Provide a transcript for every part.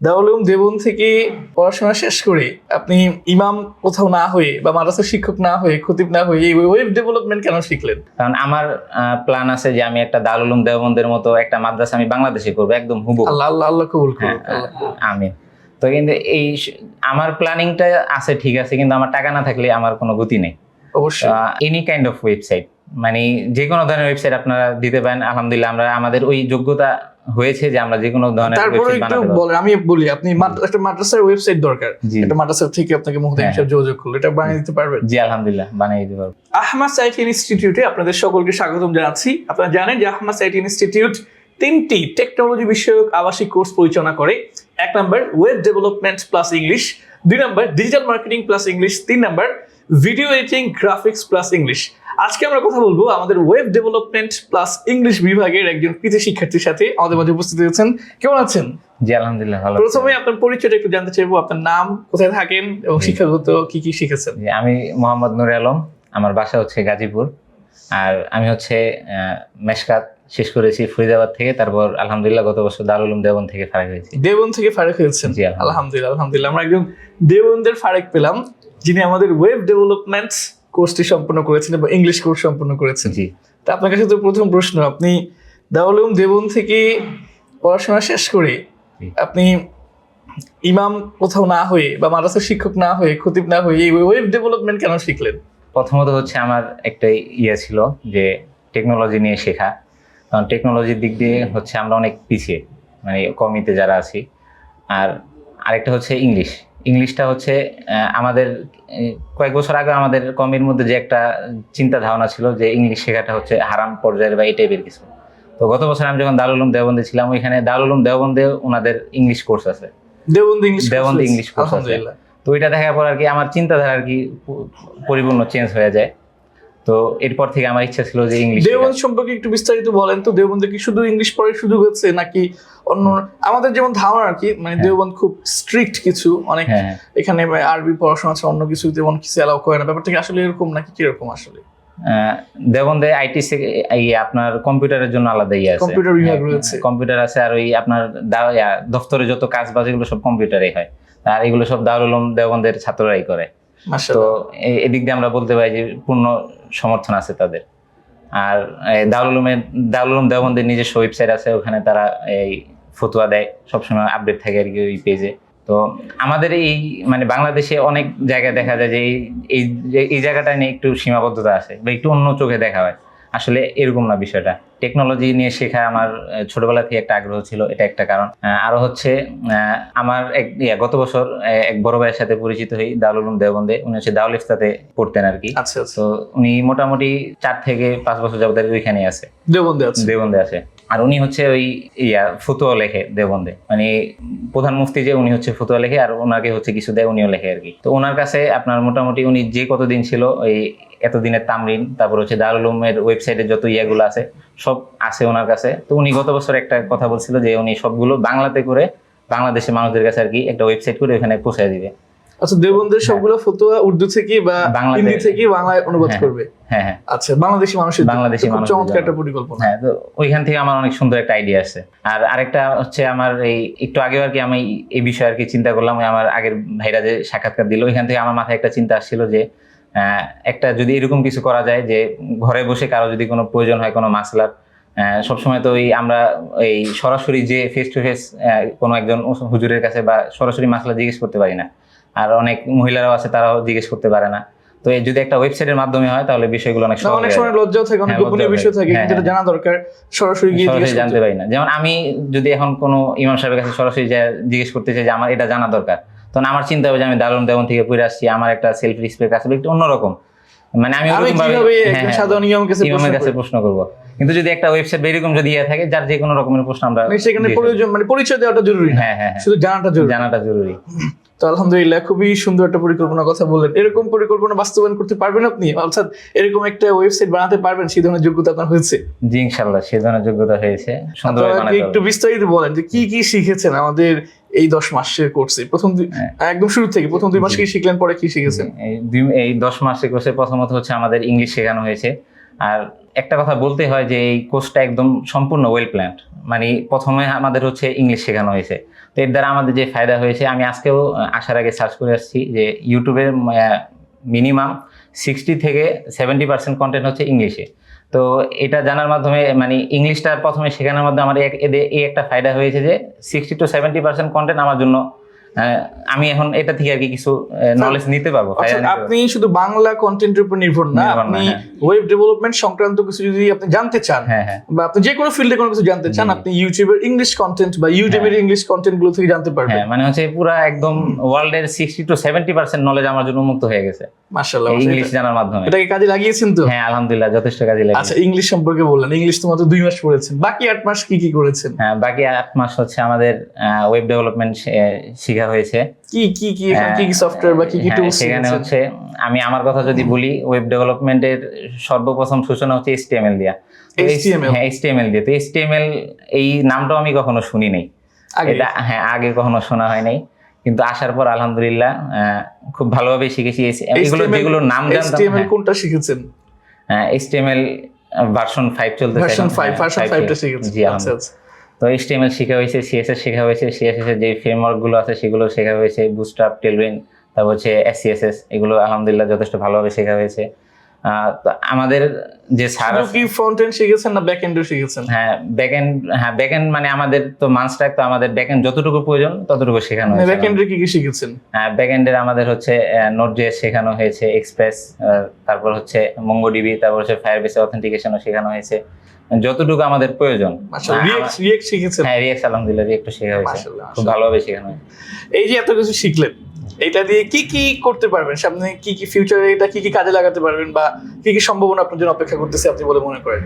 দাউলুম দেবন থেকে পড়াশোনা শেষ করে আপনি ইমাম কোথাও না হয়ে বা মাদ্রাসার শিক্ষক না হয়ে খতিব না হয়ে ওয়েব ডেভেলপমেন্ট কেন শিখলেন? কারণ আমার প্ল্যান আছে যে আমি একটা দারুল উলুম দেওবন্দের মতো একটা মাদ্রাসা আমি বাংলাদেশে করব একদম হুবু আল্লাহ আল্লাহ আল্লাহ কবুল হ্যাঁ। আমি তো কিন্তু এই আমার প্ল্যানিংটা আছে ঠিক আছে কিন্তু আমার টাকা না থাকলে আমার কোনো গতি নেই। অবশ্যই। এনি কাইন্ড অফ ওয়েবসাইট মানে যে কোনো ধরনের ওয়েবসাইট আপনারা দিতে পারেন আলহামদুলিল্লাহ আমরা আমাদের ওই যোগ্যতা হয়েছে যে আমরা যে কোনো ধরনের তারপরে একটু বলেন আমি বলি আপনি একটা মাদ্রাসার ওয়েবসাইট দরকার। একটা মাদ্রাসা থেকে আপনাকে মুহূর্তে হ্যাঁ। হিসাবে যোগাযোগ করল এটা বানিয়ে দিতে পারবেন। জি আলহামদুলিল্লাহ বানিয়ে দিতে পারব। আহমাদ সাইট ইনস্টিটিউটে আপনাদের সকলকে স্বাগতম জানাচ্ছি। আপনারা জানেন যে আহমাদ সাইট ইনস্টিটিউট তিনটি টেকনোলজি বিষয়ক আবাসিক কোর্স পরিচালনা করে। এক নম্বর ওয়েব ডেভেলপমেন্ট প্লাস ইংলিশ দুই নম্বর ডিজিটাল মার্কেটিং প্লাস ইংলিশ তিন নম্বর video editing graphics plus English আজকে আমরা কথা বলব আমাদের ওয়েব ডেভেলপমেন্ট প্লাস ইংলিশ বিভাগের একজন কৃতি শিক্ষার্থীর সাথে। আমাদের মাঝে উপস্থিত হয়েছেন। কেমন আছেন? জি আলহামদুলিল্লাহ ভালো। প্রথমে আপনার পরিচয়টা একটু জানতে চাইব। আপনার নাম কোথায় থাকেন এবং শিক্ষাগত কি কি শিখেছেন? আমি মোহাম্মদ নুর আলম। আমার বাসা হচ্ছে গাজীপুর। আর আমি হচ্ছে মেশকাত শেষ করেছি ফরিদাবাদ থেকে। তারপর আলহামদুলিল্লাহ গত বছর দারুল উলুম দেওবন থেকে ফারাক হয়েছি। দেবন থেকে ফারেক হয়েছেন। জি, আলহামদুলিল্লাহ। আলহামদুলিল্লাহ আলহামদুলিল্লাহ আমরা একজন দেবনদের ফারেক পেলাম। যিনি আমাদের ওয়েব ডেভেলপমেন্ট কোর্সটি সম্পন্ন করেছেন এবং ইংলিশ কোর্স সম্পন্ন করেছেন। জি। তা আপনার কাছে তো প্রথম প্রশ্ন আপনি দাউলুম দেবন থেকে পড়াশোনা শেষ করে আপনি ইমাম কোথাও না হয়ে বা মাদ্রাসার শিক্ষক না হয়ে খতিব না হয়ে এই ওয়েব ডেভেলপমেন্ট কেন শিখলেন? প্রথমত হচ্ছে আমার একটা ইয়ে ছিল যে টেকনোলজি নিয়ে শেখা। কারণ টেকনোলজির দিক দিয়ে হচ্ছে আমরা অনেক পিছিয়ে মানে কমিতে যারা আছি। আর আরেকটা হচ্ছে ইংলিশ ইংলিশটা হচ্ছে আমাদের কয়েক বছর আগে আমাদের কমের মধ্যে যে একটা চিন্তা ধারণা ছিল যে ইংলিশ শেখাটা হচ্ছে হারাম পর্যায়ের বা এই টাইপের কিছু। তো গত বছর আমি যখন দারুল উলুম দেওবন্দে ছিলাম ওইখানে দারুল উলুম দেওবন্দে ওনাদের ইংলিশ কোর্স আছে। Deoband English Deoband English course আছে। তো ওইটা দেখার পর আর কি আমার চিন্তাধারা আর কি পরিপূর্ণ চেঞ্জ হয়ে যায়। তো এরপর থেকে আমার ইচ্ছা ছিল যে ইংলিশ দেওবন্দ সম্পর্কে একটু বিস্তারিত বলেন তো দেওবন্দে কি শুধু ইংলিশ পড়ার সুযোগ হচ্ছে নাকি অন্য আমাদের যেমন ধারণা আর কি মানে হ্যাঁ। দেওবন্দ খুব স্ট্রিক্ট কিছু অনেক হ্যাঁ হ্যাঁ। এখানে আরবি পড়াশোনা আছে অন্য কিছু তেমন কিছু অ্যালাউ করে না। ব্যাপারটা কি আসলে এরকম নাকি কীরকম আসলে? দেওবন্দে আইটি আপনার কম্পিউটারের জন্য আলাদা ইয়ে আছে। কম্পিউটার বিভাগ রয়েছে। কম্পিউটার আছে আর ওই আপনার দফতরে যত কাজ বাজ এগুলো সব কম্পিউটারে হয়। আর এগুলো সব দারুল দেওবন্দের ছাত্ররাই করে। তো এদিক দিয়ে আমরা বলতে পারি যে পূর্ণ সমর্থন আছে তাদের। আর এই দারুল উলুমের দারুল উলুম দেওবন্দের নিজস্ব ওয়েবসাইট আছে, ওখানে তারা এই ফতুয়া দেয়, সবসময় আপডেট থাকে আর কি ওই পেজে তো আমাদের এই মানে বাংলাদেশে অনেক জায়গায় দেখা যায় যে এই- এই জায়গাটা নিয়ে একটু সীমাবদ্ধতা আছে বা একটু অন্য চোখে দেখা হয়। আসলে এরকম না বিষয়টা। টেকনোলজি নিয়ে শেখা আমার ছোটবেলা থেকে একটা আগ্রহ ছিল এটা একটা কারণ। আরও হচ্ছে আহ, আমার এক গত বছর এক বড় ভাইয়ের সাথে পরিচিত হই দাউল উলুম দেওবন্দে। উনি হচ্ছে দাউল ইফতাতে পড়তেন আর কি। আচ্ছা আচ্ছা। তো উনি মোটামুটি চার থেকে পাঁচ বছর যাবত ওইখানে আছে। দেওবন্দে আছে। দেবন্দে আছে। আর উনি হচ্ছে ওই ইয়া ফতুয়া লেখে দেবন্দে মানে প্রধান মুফতি যে উনি হচ্ছে ফতুয়া লেখে আর ওনাকে হচ্ছে কিছু দেয়, উনিও লেখে আর কি। তো ওনার কাছে আপনার মোটামুটি উনি যে কতদিন ছিল ওই এতদিনের তামরিন, তারপর হচ্ছে দারুল উলুমের ওয়েবসাইটে যত ইয়াগুলো আছে, সব আছে ওনার কাছে। তো উনি গত বছর একটা কথা বলছিল যে উনি সবগুলো বাংলাতে করে বাংলাদেশের মানুষদের কাছে আর কি একটা ওয়েবসাইট করে ওখানে পৌঁছায় দিবে। আচ্ছা দেওবন্দের সবগুলো ফতোয়া উর্দু থেকে বা হিন্দি থেকে বাংলায় অনুবাদ হ্যাঁ। করবে? হ্যাঁ হ্যাঁ। আচ্ছা বাংলাদেশি মানুষের বাংলাদেশি মানুষের চমৎকার একটা পরিকল্পনা। হ্যাঁ তো ওইখান থেকে আমার অনেক সুন্দর একটা আইডিয়া আছে। আর আরেকটা হচ্ছে আমার এই একটু আগে আর কি আমি এই বিষয়ে আর কি চিন্তা করলাম আমার আগের ভাইরা যে সাক্ষাৎকার দিল ওইখান থেকে আমার মাথায় একটা চিন্তা আসছিল যে একটা যদি এরকম কিছু করা যায় যে ঘরে বসে কারও যদি কোনো প্রয়োজন হয় কোনো মাসলার আহ, সবসময় তো ওই আমরা এই সরাসরি যে ফেস টু ফেস কোনো একজন হুজুরের কাছে বা সরাসরি মাসলা জিজ্ঞেস করতে পারি না। আর অনেক মহিলারাও আছে তারাও জিজ্ঞেস করতে পারে না। তো এই যদি একটা ওয়েবসাইটের মাধ্যমে হয় তাহলে বিষয়গুলো অনেক সহজ অনেক সময়। লজ্জাও থাকে অনেক হ্যাঁ, গোপনীয় বিষয় থাকে। থাকে হ্যাঁ, যেটা জানা দরকার সরাসরি গিয়ে জিজ্ঞেস করতে। জানতে পারি না। যেমন আমি যদি এখন কোনো ইমাম সাহেবের কাছে সরাসরি জিজ্ঞেস করতে চাই যে আমার এটা জানা দরকার তখন আমার চিন্তা হবে যে আমি দারুণ দেওয়ান থেকে পড়ে আসছি আমার একটা সেলফ রেসপেক্ট আছে একটু অন্যরকম। মানে আমি হ্যাঁ, হ্যাঁ, সাধারণ ইমামের কাছে প্রশ্ন করব? কিন্তু যদি একটা ওয়েবসাইট এরকম যদি ইয়ে থাকে যার যে কোনো রকমের প্রশ্ন আমরা মানে সেখানে মানে পরিচয় দেওয়াটা জরুরি হ্যাঁ হ্যাঁ হ্যাঁ। শুধু জানাটা জরুরি। জানাটা জরুরি। তো আলহামদুলিল্লাহ খুবই সুন্দর একটা পরিকল্পনার কথা বললেন। এরকম পরিকল্পনা বাস্তবায়ন করতে পারবেন আপনি? অর্থাৎ এরকম একটা ওয়েবসাইট বানাতে পারবেন সেই ধরনের যোগ্যতা আপনার হয়েছে? জি ইনশাল্লাহ সে ধরনের যোগ্যতা হয়েছে। একটু বিস্তারিত বলেন যে কি কি শিখেছেন আমাদের এই দশ মাসের কোর্সে প্রথম হ্যাঁ। একদম শুরু থেকে প্রথম দুই মাস কি শিখলেন পরে কি শিখেছেন? এই এই দশ মাসের কোর্সে প্রথমত হচ্ছে আমাদের ইংলিশ শেখানো হয়েছে। আর একটা কথা বলতে হয় যে এই কোর্সটা একদম সম্পূর্ণ ওয়েল প্ল্যান্ড মানে প্রথমে আমাদের হচ্ছে ইংলিশ শেখানো হয়েছে। তো এর দ্বারা আমাদের যে ফায়দা হয়েছে, আমি আজকেও আসার আগে সার্চ করে আসছি যে ইউটিউবের মিনিমাম সিক্সটি থেকে সেভেন্টি পার্সেন্ট কন্টেন্ট হচ্ছে ইংলিশে তো এটা জানার মাধ্যমে মানে ইংলিশটা প্রথমে শেখানোর মাধ্যমে আমার এই একটা ফায়দা হয়েছে যে sixty to seventy percent content আমার জন্য আমি এখন এটা থেকে আর কি কিছু নলেজ নিতে পারব ফায়দা অর্থাৎ নিতে পারব। আপনি শুধু বাংলা কন্টেন্টের উপর নির্ভর না আপনি হ্যাঁ। ওয়েব ডেভেলপমেন্ট সংক্রান্ত কিছু যদি আপনি জানতে চান হ্যাঁ হ্যাঁ। বা আপনি যে কোনো ফিল্ডে কোনো কিছু জানতে চান আপনি ইউটিউবের ইংলিশ কন্টেন্ট বা ইউটিউবের ইংলিশ কন্টেন্টগুলো থেকে জানতে পারবেন। হ্যাঁ মানে হচ্ছে পুরো একদম ওয়ার্ল্ডের sixty to seventy percent knowledge আমার জন্য উন্মুক্ত হয়ে গেছে। মাশাআল্লাহ ইংলিশ জানার মাধ্যমে। এটাকে কাজে লাগিয়েছেন তো? হ্যাঁ আলহামদুলিল্লাহ যথেষ্ট কাজে লাগে আচ্ছা ইংলিশ সম্পর্কে বললেন। ইংলিশ তো মাত্র দুই মাস পড়েছেন। বাকি আট মাস কি কি করেছেন? হ্যাঁ বাকি আট মাস হচ্ছে আমাদের ওয়েব ডেভেলপমেন্ট শেখা হয়েছে। কি কি কি কি সফটওয়্যার বা কি কি হ্যাঁ, টুলস সেখানে হচ্ছে আমি আমার কথা যদি বলি ওয়েব ডেভেলপমেন্টের সর্বপ্রথম সূচনা হচ্ছে এইচটিএমএল দিয়া। তো এই- HTML? হ্যাঁ এইচটিএমএল দিয়ে। তো এইচটিএমএল এই নামটাও আমি কখনো শুনি নাই। আগে? এটা হ্যাঁ আগে কখনো শোনা হয় নাই। কিন্তু আসার পর আলহামদুলিল্লাহ খুব ভালোভাবে শিখেছি। এগুলো যেগুলো নাম জানতাম HTML কোনটা শিখেছেন? হ্যাঁ এইচটিএমএল ভার্সন ফাইভ চলতেছে ভার্সন এখন। 5 হ্যাঁ, ভার্সন 5 5টা জি আচ্ছা আচ্ছা। তো এইচটিএমএল শেখা হয়েছে সিএসএস শেখা হয়েছে সিএসএস এর যে ফ্রেমওয়ার্কগুলো আছে সেগুলো শেখা হয়েছে বুস্টআপ টেলউইন তারপর হচ্ছে এসসিএসএস এগুলো আলহামদুলিল্লাহ যথেষ্ট ভালোভাবে শেখা হয়েছে। তো আমাদের যে স্যার কি ফ্রন্ট এন্ড শিখেছেন না ব্যাক এন্ডও শিখেছেন? হ্যাঁ ব্যাকএন্ড হ্যাঁ ব্যাকএন্ড মানে আমাদের তো মানস্ট্রাক তো আমাদের ব্যাকএন্ড যতটুকু প্রয়োজন ততটুকু শেখানো মানে হয়েছে ব্যাক এন্ডে কি কি শিখেছেন? ব্যাকএন্ডের আমাদের হচ্ছে নোট জেএস শেখানো হয়েছে এক্সপ্রেস তারপর হচ্ছে মঙ্গোডিবি তারপর হচ্ছে ফায়ারবেসে অথেন্টিকেশনও শেখানো হয়েছে। যতটুকু আমাদের প্রয়োজন। রিয়েক্ট রিয়েক্ট শিখেছেন? হ্যাঁ রিয়েক্স আলহামদুলিল্লাহ একটু শেখা হয়েছে। খুব ভালোভাবে শেখানো এই যে এত কিছু শিখলেন এটা দিয়ে কি কি করতে পারবেন? সামনে কি কি ফিউচারে এটা কি কি কাজে লাগাতে পারবেন বা কি কি সম্ভাবনা আপনার জন্য অপেক্ষা করতেছে আপনি বলে মনে করেন?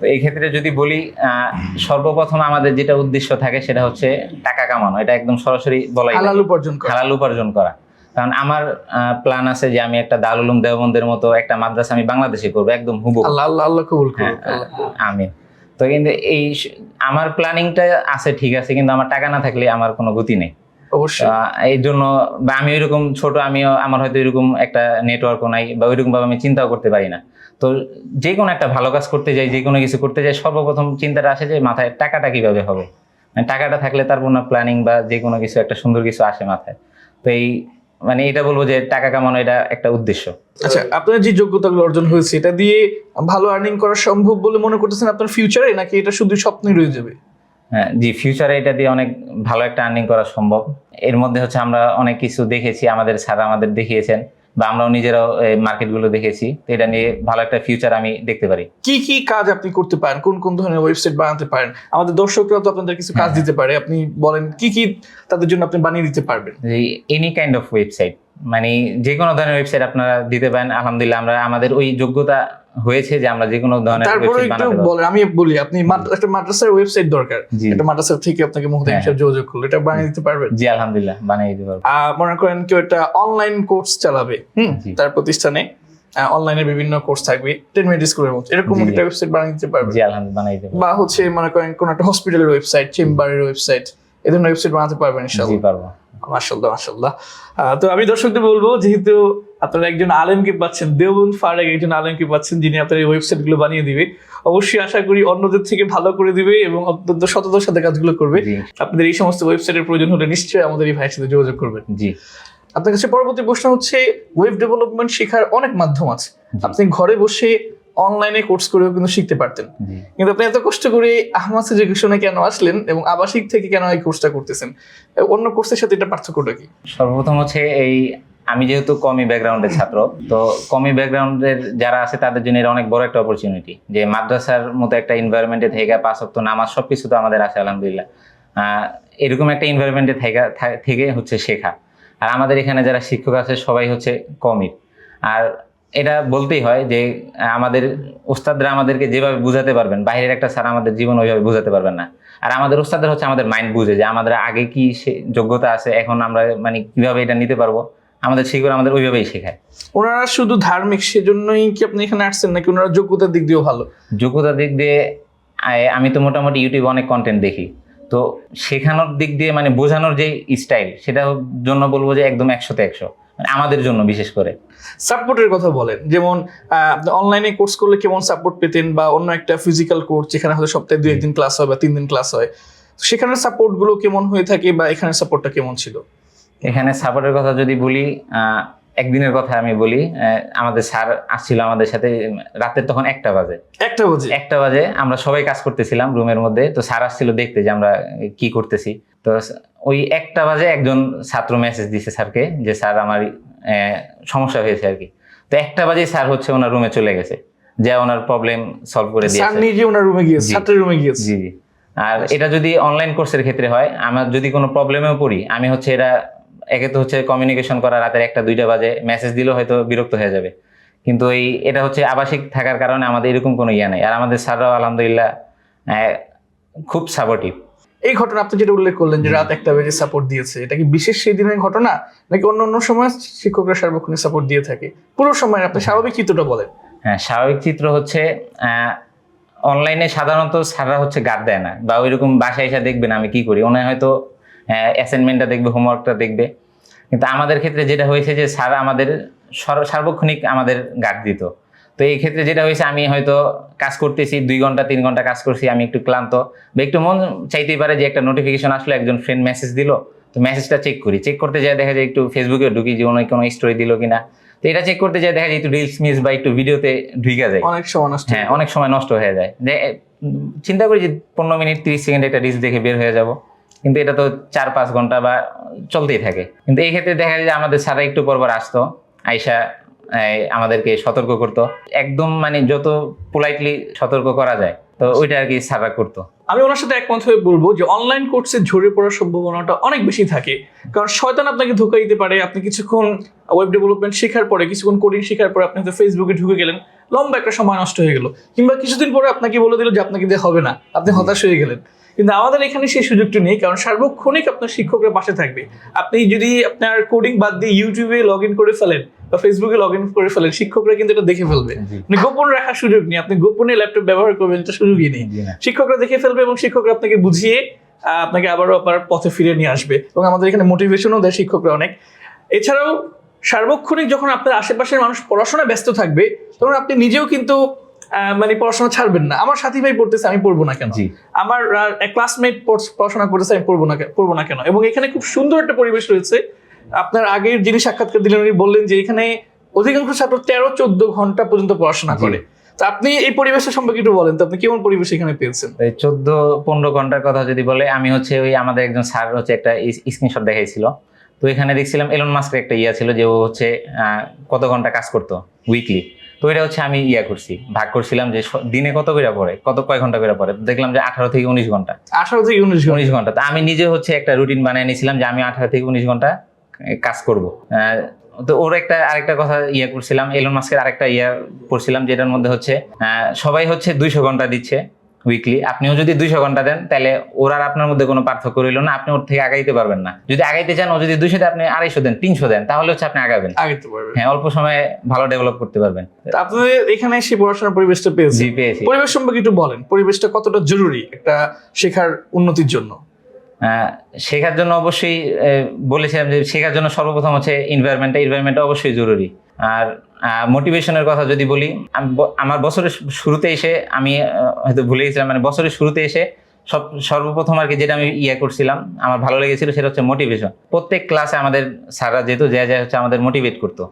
তো এই ক্ষেত্রে যদি বলি আহ, সর্বপ্রথম আমাদের যেটা উদ্দেশ্য থাকে সেটা হচ্ছে টাকা কামানো। এটা একদম সরাসরি বলাই। হালাল উপার্জন করা। হালাল উপার্জন করা। কারণ আমার প্ল্যান আছে যে আমি একটা দারুল উলুম দেওবন্দের মতো একটা মাদ্রাসা আমি বাংলাদেশে করব একদম হুবু আল্লাহ আল্লাহ আল্লাহ কবুল হ্যাঁ আমি তো কিন্তু এই আমার প্ল্যানিংটা আছে ঠিক আছে কিন্তু আমার টাকা না থাকলে আমার কোনো গতি নেই। অবশ্যই। এই জন্য বা আমি ওইরকম ছোট আমিও আমার হয়তো এরকম একটা নেটওয়ার্কও নাই বা ওইরকম ভাবে আমি চিন্তাও করতে পারি না। তো যে কোনো একটা ভালো কাজ করতে যাই যে কোনো কিছু করতে যাই সর্বপ্রথম চিন্তাটা আসে যে মাথায় টাকাটা কীভাবে হবে? মানে টাকাটা থাকলে তার কোনো প্ল্যানিং বা যে কোনো কিছু একটা সুন্দর কিছু আসে মাথায়। তো এই মানে এটা বলব যে টাকা কামানো এটা একটা উদ্দেশ্য। আচ্ছা আপনার যে যোগ্যতাগুলো অর্জন হয়েছে এটা দিয়ে ভালো আর্নিং করা সম্ভব বলে মনে করতেছেন আপনার ফিউচারে নাকি এটা শুধু স্বপ্নই রয়ে যাবে? হ্যাঁ জি ফিউচারে এটা দিয়ে অনেক ভালো একটা আর্নিং করা সম্ভব। এর মধ্যে হচ্ছে আমরা অনেক কিছু দেখেছি আমাদের স্যার আমাদের দেখিয়েছেন। বা আমরাও নিজেরাও মার্কেটগুলো দেখেছি। তো এটা নিয়ে ভালো একটা ফিউচার আমি দেখতে পারি। কি কি কাজ আপনি করতে পারেন? কোন কোন ধরনের ওয়েবসাইট বানাতে পারেন? আমাদের দর্শকরা তো আপনাদের কিছু কাজ হ্যাঁ। দিতে পারে। আপনি বলেন কি কি তাদের জন্য আপনি বানিয়ে দিতে পারবেন? এনি কাইন্ড অফ ওয়েবসাইট মানে যে কোনো ধরনের ওয়েবসাইট আপনারা দিতে পারেন আলহামদুলিল্লাহ আমরা আমাদের ওই যোগ্যতা হয়েছে যে আমরা যে কোনো ধরনের তারপরে ওয়েবসাইট একটু বলেন আমি বলি আপনি একটা মাদ্রাসার ওয়েবসাইট দরকার। একটা মাদ্রাসা থেকে আপনাকে মুহূর্তে হ্যাঁ। হিসাবে যোগাযোগ করল এটা বানিয়ে দিতে পারবেন? জি আলহামদুলিল্লাহ বানিয়ে দিতে পারব। মনে করেন কেউ একটা অনলাইন কোর্স চালাবে হুম? তার প্রতিষ্ঠানে অনলাইনে বিভিন্ন কোর্স থাকবে টেন মিনিট স্কুলের মতো এরকম। একটা ওয়েবসাইট বানিয়ে দিতে পারবে জি আলহামদুলিল্লাহ বানিয়ে দিতে বা হচ্ছে মনে করেন কোন একটা হসপিটালের ওয়েবসাইট চেম্বারের ওয়েবসাইট এই ধরনের ওয়েবসাইট বানাতে পারবেন ইনশাআল্লাহ। জি পারব। মাশাল্লাহ আহ, তো আমি দর্শকদের বলব যেহেতু আপনারা একজন আলেমকে পাচ্ছেন দেওবন্দ ফারাক একজন আলেমকে পাচ্ছেন যিনি আপনার এই বানিয়ে দিবে অবশ্যই আশা করি অন্যদের থেকে ভালো করে দিবে এবং অত্যন্ত সততার সাথে কাজগুলো করবে। আপনাদের এই সমস্ত ওয়েবসাইটের প্রয়োজন হলে নিশ্চয়ই আমাদের এই ভাইয়ের সাথে যোগাযোগ করবেন। জি। আপনার কাছে পরবর্তী প্রশ্ন হচ্ছে ওয়েব ডেভেলপমেন্ট শেখার অনেক মাধ্যম আছে। আপনি ঘরে বসে অনলাইনে কোর্স করেও কিন্তু শিখতে পারতেন। কিন্তু আপনি এত কষ্ট করে আহমাদ এডুকেশনে কেন আসলেন এবং আবাসিক থেকে কেন এই কোর্সটা করতেছেন? অন্য কোর্সের সাথে এটা পার্থক্যটা কি? সর্বপ্রথম হচ্ছে এই আমি যেহেতু কমি ব্যাকগ্রাউন্ডের ছাত্র তো কমি ব্যাকগ্রাউন্ডের যারা আছে তাদের জন্য এটা অনেক বড় একটা অপরচুনিটি যে মাদ্রাসার মতো একটা এনভায়রনমেন্টে থেকে পাঁচ অক্ট নামাজ সব কিছু তো আমাদের আছে আলহামদুলিল্লাহ। আহ, এরকম একটা এনভায়রনমেন্টে থেকে হচ্ছে শেখা। আর আমাদের এখানে যারা শিক্ষক আছে সবাই হচ্ছে কমির আর এটা বলতেই হয় যে আমাদের ওস্তাদরা আমাদেরকে যেভাবে বুঝাতে পারবেন বাইরের একটা স্যার আমাদের জীবন ওইভাবে বুঝাতে পারবেন না। আর আমাদের ওস্তাদের হচ্ছে আমাদের মাইন্ড বুঝে যে আমাদের আগে কি সে- যোগ্যতা আছে এখন আমরা মানে কীভাবে এটা নিতে পারব? আমাদের শিক্ষক আমাদের ওইভাবেই শেখায়। ওনারা শুধু ধার্মিক সেজন্যই কি আপনি এখানে আসছেন নাকি ওনারা যোগ্যতার দিক দিয়েও ভালো? যোগ্যতার দিক দিয়ে আমি তো মোটামুটি ইউটিউবে অনেক কন্টেন্ট দেখি। তো শেখানোর দিক দিয়ে মানে বোঝানোর যে স্টাইল সেটা জন্য বলব যে একদম একশোতে একশো। মানে আমাদের জন্য বিশেষ করে। সাপোর্টের কথা বলেন যেমন আপনি অনলাইনে কোর্স করলে কেমন সাপোর্ট পেতেন বা অন্য একটা ফিজিক্যাল কোর্স যেখানে হয়তো সপ্তাহে দুই একদিন ক্লাস হয় বা তিন দিন ক্লাস হয় সেখানে সাপোর্টগুলো কেমন হয়ে থাকে বা এখানে সাপোর্টটা কেমন ছিল? এখানে সাপোর্টের কথা যদি বলি একদিনের কথা আমি বলি আমাদের স্যার আসছিল আমাদের সাথে রাতের তখন একটা বাজে। একটা বাজে? একটা বাজে আমরা সবাই কাজ করতেছিলাম রুমের মধ্যে তো স্যার আসছিল দেখতে যে আমরা কি করতেছি। তো ওই একটা বাজে একজন ছাত্র মেসেজ দিছে স্যারকে যে স্যার আমার সমস্যা হয়েছে আর কি। তো একটা বাজে স্যার হচ্ছে ওনার রুমে চলে গেছে যে ওনার প্রবলেম সলভ করে স্যার দিয়েছে। নিজে ওনার রুমে গিয়েছে। ছাত্রের রুমে গিয়েছে? জি জি। আর এটা যদি অনলাইন কোর্সের ক্ষেত্রে হয় আমার যদি কোনো প্রবলেমেও পড়ি আমি হচ্ছে এটা একে তো হচ্ছে কমিউনিকেশন করা রাতের একটা দুইটা বাজে মেসেজ দিলেও হয়তো বিরক্ত হয়ে যাবে। কিন্তু এই এটা হচ্ছে আবাসিক থাকার কারণে আমাদের এরকম কোনো ইয়ে নেই। আর আমাদের স্যাররাও আলহামদুলিল্লাহ খুব সাপোর্টিভ এই ঘটনা আপনি যেটা উল্লেখ করলেন যে রাত একটা বেজে সাপোর্ট দিয়েছে এটা কি বিশেষ সেই দিনের ঘটনা? নাকি অন্য অন্য সময় শিক্ষকরা সার্বক্ষণিক সাপোর্ট দিয়ে থাকে? পুরো সময় আপনি স্বাভাবিক চিত্রটা বলেন। হ্যাঁ স্বাভাবিক চিত্র হচ্ছে অনলাইনে সাধারণত স্যাররা হচ্ছে গার্ড দেয় না। বা ওইরকম বাসায় এসে দেখবেন আমি কি করি। ওনার হয়তো অ্যাসাইনমেন্টটা দেখবে হোমওয়ার্কটা দেখবে। কিন্তু আমাদের ক্ষেত্রে যেটা হয়েছে যে স্যার আমাদের সার্বক্ষণিক আমাদের গার্ড দিত। তো এই ক্ষেত্রে যেটা হয়েছে আমি হয়তো কাজ করতেছি দুই ঘণ্টা তিন ঘণ্টা কাজ করছি আমি একটু ক্লান্ত। বা একটু মন চাইতেই পারে যে একটা নোটিফিকেশন আসলো একজন ফ্রেন্ড মেসেজ দিল। তো মেসেজটা চেক করি। চেক করতে যাই দেখা যায় একটু ফেসবুকে ঢুকি যে অনেক কোনো স্টোরি দিল কিনা। তো এটা চেক করতে যাই দেখা যায় একটু রিলস মিস বা একটু ভিডিওতে ঢুকে যায়। অনেক সময় নষ্ট হ্যাঁ অনেক সময় নষ্ট হয়ে যায়। চিন্তা করি যে পনেরো মিনিট তিরিশ সেকেন্ড একটা রিলস দেখে বের হয়ে যাব। কিন্তু এটা তো চার পাঁচ ঘণ্টা বা চলতেই থাকে। কিন্তু এই ক্ষেত্রে দেখা যায় যে আমাদের সারা একটু পর পর আসতো, আইসা আমাদেরকে সতর্ক করতো। একদম মানে যত পোলাইটলি সতর্ক করা যায়, তো ওইটা আর কি স্যাররা করতো। আমি ওনার সাথে একমত হয়ে বলব যে অনলাইন কোর্সে ঝরে পড়ার সম্ভাবনাটা অনেক বেশি থাকে। কারণ শয়তান আপনাকে ধোকা দিতে পারে, আপনি কিছুক্ষণ ওয়েব ডেভেলপমেন্ট শেখার পরে, কিছুক্ষণ কোডিং শেখার পরে আপনি হয়তো ফেসবুকে ঢুকে গেলেন, লম্বা একটা সময় নষ্ট হয়ে গেল। কিংবা কিছুদিন পরে আপনাকে বলে দিল যে আপনাকে দিয়ে হবে না, আপনি হতাশ হয়ে গেলেন। কিন্তু আমাদের এখানে সেই সুযোগটি নেই কারণ সার্বক্ষণিক আপনার শিক্ষকরা পাশে থাকবে। আপনি যদি আপনার কোডিং বাদ দিয়ে ইউটিউবে লগ ইন করে ফেলেন বা ফেসবুকে লগ ইন করে ফেলেন শিক্ষকরা কিন্তু এটা দেখে ফেলবে। আপনি গোপন রাখার সুযোগ নেই আপনি গোপনে ল্যাপটপ ব্যবহার করবেন এটা সুযোগই নেই। শিক্ষকরা দেখে ফেলবে এবং শিক্ষকরা আপনাকে বুঝিয়ে আপনাকে আবারও আপনার পথে ফিরে নিয়ে আসবে এবং আমাদের এখানে মোটিভেশনও দেয় শিক্ষকরা অনেক। এছাড়াও সার্বক্ষণিক যখন আপনার আশেপাশের মানুষ পড়াশোনায় ব্যস্ত থাকবে তখন আপনি নিজেও কিন্তু মানে পড়াশোনা ছাড়বেন না। আমার সাথী ভাই পড়তেছে আমি পড়ব না কেন? আমার ক্লাসমেট পড়াশোনা করতেছে আমি পড়ব না পড়ব না কেন? এবং এখানে খুব সুন্দর একটা পরিবেশ রয়েছে। আপনার আগের যিনি সাক্ষাৎকার দিলেন উনি বললেন যে এখানে অধিকাংশ ছাত্র তেরো চোদ্দ ঘণ্টা পর্যন্ত পড়াশোনা করে। তো আপনি এই পরিবেশের সম্পর্কে একটু বলেন তো আপনি কেমন পরিবেশ এখানে পেয়েছেন? এই চোদ্দ পনেরো ঘণ্টার কথা যদি বলে আমি হচ্ছে ওই আমাদের একজন স্যার হচ্ছে একটা স্ক্রিনশট দেখাইছিল। তো এখানে দেখছিলাম এলন মাস্কের একটা ইয়া ছিল যে ও হচ্ছে আহ, কত ঘণ্টা কাজ করতো উইকলি তো এটা হচ্ছে আমি ইয়া করছি ভাগ করছিলাম যে দিনে কত করে পড়ে? কত কয় ঘণ্টা করে পড়ে? দেখলাম যে আঠারো থেকে উনিশ ঘণ্টা। আঠারো থেকে উনিশ উনিশ ঘণ্টা। তো আমি নিজে হচ্ছে একটা রুটিন বানিয়ে নিয়েছিলাম যে আমি আঠারো থেকে উনিশ ঘণ্টা কাজ করব। আহ, তো ওর একটা আরেকটা কথা ইয়ে করছিলাম এলন মাস্কের আরেকটা ইয়ে করছিলাম যেটার মধ্যে হচ্ছে আহ, সবাই হচ্ছে দুইশো ঘণ্টা দিচ্ছে। উইকলি আপনিও যদি দুইশো ঘণ্টা দেন তাহলে ওর আর আপনার মধ্যে কোনো পার্থক্য রইল না আপনি ওর থেকে আগাইতে পারবেন না। যদি আগাইতে চান ও যদি দুইশো আপনি আড়াইশো দেন তিনশো দেন তাহলে হচ্ছে আপনি আগাবেন। আগে তো হ্যাঁ অল্প সময়ে ভালো ডেভেলপ করতে পারবেন। আপনাদের এখানে এসে পড়াশোনার পরিবেশটা পেয়েছি পেয়েছি। পরিবেশ সম্পর্কে একটু বলেন পরিবেশটা কতটা জরুরি একটা শেখার উন্নতির জন্য? শেখার জন্য অবশ্যই বলেছিলাম যে শেখার জন্য সর্বপ্রথম হচ্ছে এনভায়রনমেন্টটা এনভায়রনমেন্টটা অবশ্যই জরুরি। আর মোটিভেশনের কথা যদি বলি আমার বছরের শুরুতে এসে আমি হয়তো ভুলে গেছিলাম মানে বছরের শুরুতে এসে সব, সর্বপ্রথম আর কি যেটা আমি ইয়ে করছিলাম, আমার ভালো লেগেছিল সেটা হচ্ছে মোটিভেশন প্রত্যেক ক্লাসে আমাদের স্যাররা যেহেতু যা যা হচ্ছে আমাদের মোটিভেট করতো,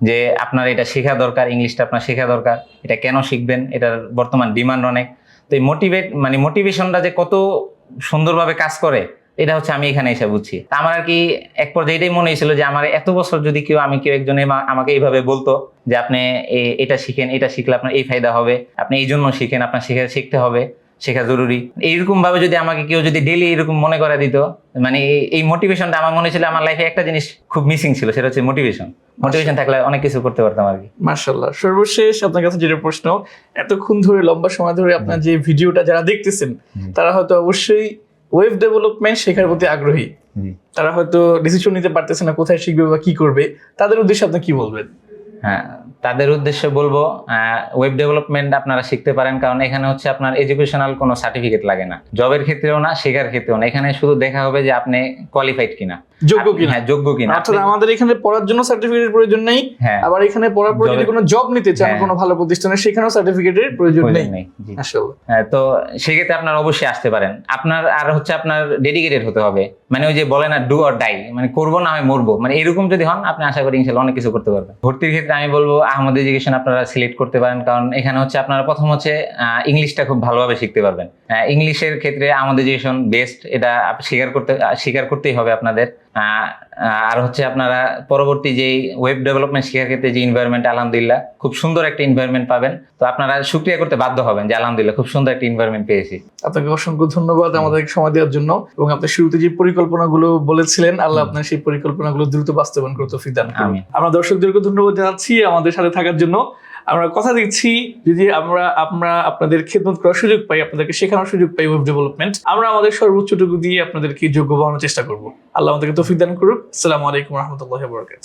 যে আপনার এটা শেখা দরকার, ইংলিশটা আপনার শেখা দরকার, এটা কেন শিখবেন, এটার বর্তমান ডিমান্ড অনেক। তো এই মোটিভেট মানে মোটিভেশনটা যে কত সুন্দরভাবে কাজ করে এটা হচ্ছে আমি এখানে এসে বুঝছি। তা আমার আর কি এক পর্যায়ে এটাই মনে হয়েছিল যে আমার এত বছর যদি কেউ আমি কেউ একজন আমাকে এইভাবে বলতো যে আপনি এটা শিখেন এটা শিখলে আপনার এই ফায়দা হবে আপনি এই জন্য শিখেন আপনার শিখে শিখতে হবে শেখা জরুরি। এইরকম ভাবে যদি আমাকে কেউ যদি ডেলি এরকম মনে করা দিত মানে এই- এই মোটিভেশনটা আমার মনে ছিল আমার লাইফে একটা জিনিস খুব মিসিং ছিল সেটা হচ্ছে মোটিভেশন মোটিভেশন থাকলে অনেক কিছু করতে পারতাম আর কি। মার্শাল্লাহ সর্বশেষ আপনার কাছে যেটা প্রশ্ন এতক্ষণ ধরে লম্বা সময় ধরে আপনার যে ভিডিওটা যারা দেখতেছেন তারা হয়তো অবশ্যই ওয়েব ডেভেলপমেন্ট শেখার প্রতি আগ্রহী। তারা হয়তো ডিসিশন নিতে পারতেছে না কোথায় শিখবে বা কি করবে। তাদের উদ্দেশ্যে আপনি কি বলবেন? হ্যাঁ তাদের উদ্দেশ্যে বলব ওয়েব ডেভেলপমেন্ট আপনারা শিখতে পারেন কারণ এখানে হচ্ছে আপনার এডুকেশনাল কোনো সার্টিফিকেট লাগে না। জবের ক্ষেত্রেও না শেখার ক্ষেত্রেও না। এখানে শুধু দেখা হবে যে আপনি কোয়ালিফাইড কিনা। যোগ্য কিনা। হ্যাঁ যোগ্য কিনা। অর্থাৎ আমাদের এখানে পড়ার জন্য সার্টিফিকেটের প্রয়োজন নেই হ্যাঁ। আবার এখানে পড়ার পর যদি কোনো জব নিতে চান হ্যাঁ। কোনো ভালো প্রতিষ্ঠানে সেখানেও সার্টিফিকেটের প্রয়োজন নেই। আসলে হ্যাঁ, তো সেক্ষেত্রে আপনার অবশ্যই আসতে পারেন। আপনার আর হচ্ছে আপনার ডেডিকেটেড হতে হবে। মানে ওই যে বলে না ডু অর ডাই মানে করব না আমি মরবো। মানে এরকম যদি হন আপনি আশা করি ইনশাল্লাহ অনেক কিছু করতে পারবেন। ভর্তির ক্ষেত্রে আমি বলব আহমদ এডুকেশন আপনারা সিলেক্ট করতে পারেন, কারণ এখানে হচ্ছে আপনারা প্রথম হচ্ছে ইংলিশটা খুব ভালোভাবে শিখতে পারবেন। ইংলিশের ক্ষেত্রে আমাদের এডুকেশন বেস্ট এটা স্বীকার করতে স্বীকার করতেই হবে আপনাদের। আর হচ্ছে আপনারা পরবর্তী যে ওয়েব ডেভেলপমেন্ট শেখার ক্ষেত্রে যে ইনভায়রনমেন্ট আলহামদুলিল্লাহ খুব সুন্দর একটা ইনভায়রনমেন্ট পাবেন তো আপনারা সুক্রিয়া করতে বাধ্য হবেন যে আলহামদুলিল্লাহ খুব সুন্দর একটা ইনভায়রনমেন্ট পেয়েছি আপনাকে অসংখ্য ধন্যবাদ আমাদেরকে সময় দেওয়ার জন্য এবং আপনি শুরুতে যে পরিকল্পনাগুলো বলেছিলেন আল্লাহ আপনার সেই পরিকল্পনাগুলো দ্রুত বাস্তবায়ন করতে তৌফিক দান করুন। আমিন। আমরা দর্শকদেরকে ধন্যবাদ জানাচ্ছি আমাদের সাথে থাকার জন্য আমরা কথা দিচ্ছি যদি আমরা আমরা আপনাদের খেদমত করার সুযোগ পাই, আপনাদেরকে শেখানোর সুযোগ পাই ওয়েব ডেভেলপমেন্ট আমরা আমাদের সর্বোচ্চটুকু দিয়ে আপনাদেরকে যোগ্য বানানোর চেষ্টা করব। আল্লাহ আমাদেরকে তৌফিক দান করুক। আসসালামু আলাইকুম রহমতুল্লাহ বরকাত